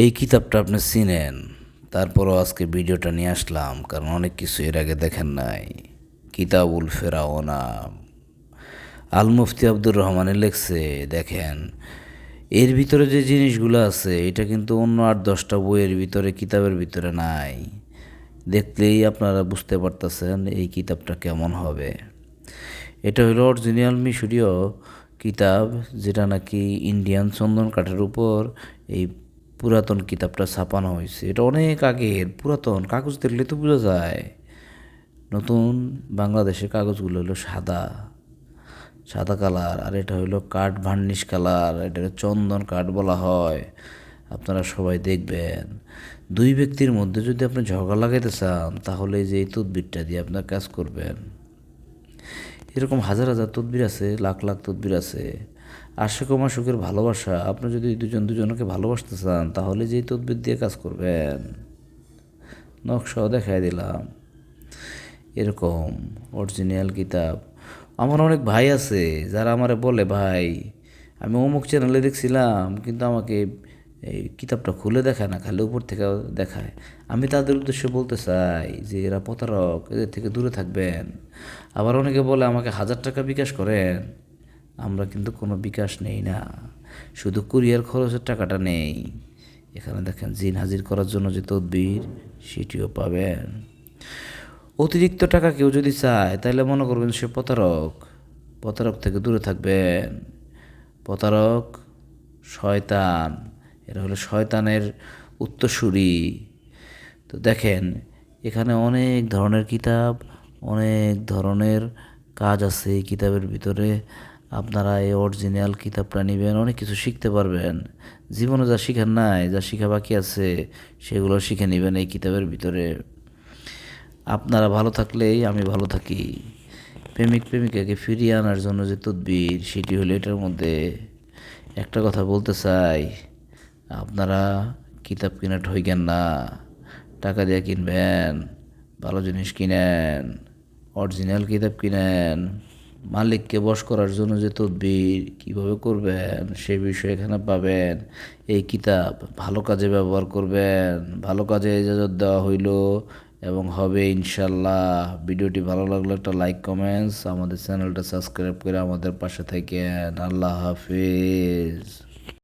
এই কিতাবটা আপনি চিনেন, তারপরও আজকে ভিডিওটা নিয়ে আসলাম, কারণ অনেক কিছু এর আগে দেখেন নাই। কিতাবুল ফেরাওনা আল মুফতি আব্দুর রহমানের লেখছে, দেখেন, এর ভিতরে যে জিনিসগুলো আছে, এটা কিন্তু অন্য আট দশটা বইয়ের ভিতরে, কিতাবের ভিতরে নাই। দেখলেই আপনারা বুঝতে পারতেছেন এই কিতাবটা কেমন হবে। এটা হলো অরিজিনাল মিশরীয় কিতাব, যেটা নাকি ইন্ডিয়ান চন্দন কাঠের উপর এই পুরাতন কিতাবটা ছাপানো হয়েছে। এটা অনেক আগের, পুরাতন, কাগজ দেখলে তো বোঝা যায়। নতুন বাংলাদেশের কাগজগুলো হলো সাদা সাদা কালার, আর এটা হলো কাঠ ভার্নিশ কালার, এটা চন্দন কাঠ বলা হয়। আপনারা সবাই দেখবেন। দুই ব্যক্তির মধ্যে যদি আপনি ঝগড়া লাগাইতে চান, তাহলে যে এই তদবিরটা দিয়ে আপনার কাজ করবেন। এরকম হাজার হাজার তদবির আছে, লাখ লাখ তদবির আছে। আশেক ও মাসুকের ভালোবাসা, আপনি যদি দুজন দুজনকে ভালোবাসতে চান, তাহলে যেই তদবির দিয়ে কাজ করবেন। নকশাও দেখাই দিলাম। এরকম অরিজিনাল কিতাব। আমার অনেক ভাই আছে, যারা আমারে বলে, ভাই, আমি অমুক চ্যানেলে দেখছিলাম, কিন্তু আমাকে এই কিতাবটা খুলে দেখায় না, খালি উপর থেকে দেখায়। আমি তাদের উদ্দেশ্যে বলতে চাই যে, এরা প্রতারক, এদের থেকে দূরে থাকবেন। আবার অনেকে বলে, আমাকে হাজার টাকা বিকাশ করেন। আমরা কিন্তু কোনো বিকাশ নেই না। শুধু কুরিয়ার খরচের টাকাটা নেই। এখানে দেখেন, জিন হাজির করার জন্য যে তদবির, সেটিও পাবেন। অতিরিক্ত টাকা কেউ যদি চায়, তাহলে মনে করবেন সে প্রতারক। প্রতারক থেকে দূরে থাকবেন। প্রতারক শয়তান। এরা হলো শয়তানের উত্তরসূরি। তো দেখেন, এখানে অনেক ধরনের কিতাব, অনেক ধরনের কাজ আছে এই কিতাবের ভিতরে। আপনারা এই অরিজিনাল কিতাবটা নেবেন, অনেক কিছু শিখতে পারবেন। জীবনে যা শিখার নাই, যা শিখা বাকি আছে, সেগুলো শিখে নেবেন এই কিতাবের ভিতরে। আপনারা ভালো থাকলেই আমি ভালো থাকি। প্রেমিক প্রেমিকাকে ফিরিয়ে আনার জন্য যে তদবির, সেটি হলো এটার মধ্যে একটা কথা বলতে চাই। আপনারা কিতাব কিনা ঠইকেন না। টাকা দিয়ে কিনবেন, ভালো জিনিস কিনেন অরিজিনাল কিতাব কিনেন। মালিককে বশ করার জন্য যে তদবির, কীভাবে করবেন, সে বিষয়ে এখানে পাবেন। এই কিতাব ভালো কাজে ব্যবহার করবেন, ভালো কাজে ইজাজত দেওয়া হইল এবং হবে ইনশাল্লাহ ভিডিওটি ভালো লাগলে একটা লাইক, কমেন্টস, আমাদের চ্যানেলটা সাবস্ক্রাইব করে আমাদের পাশে থাকেন। আল্লাহ হাফিজ।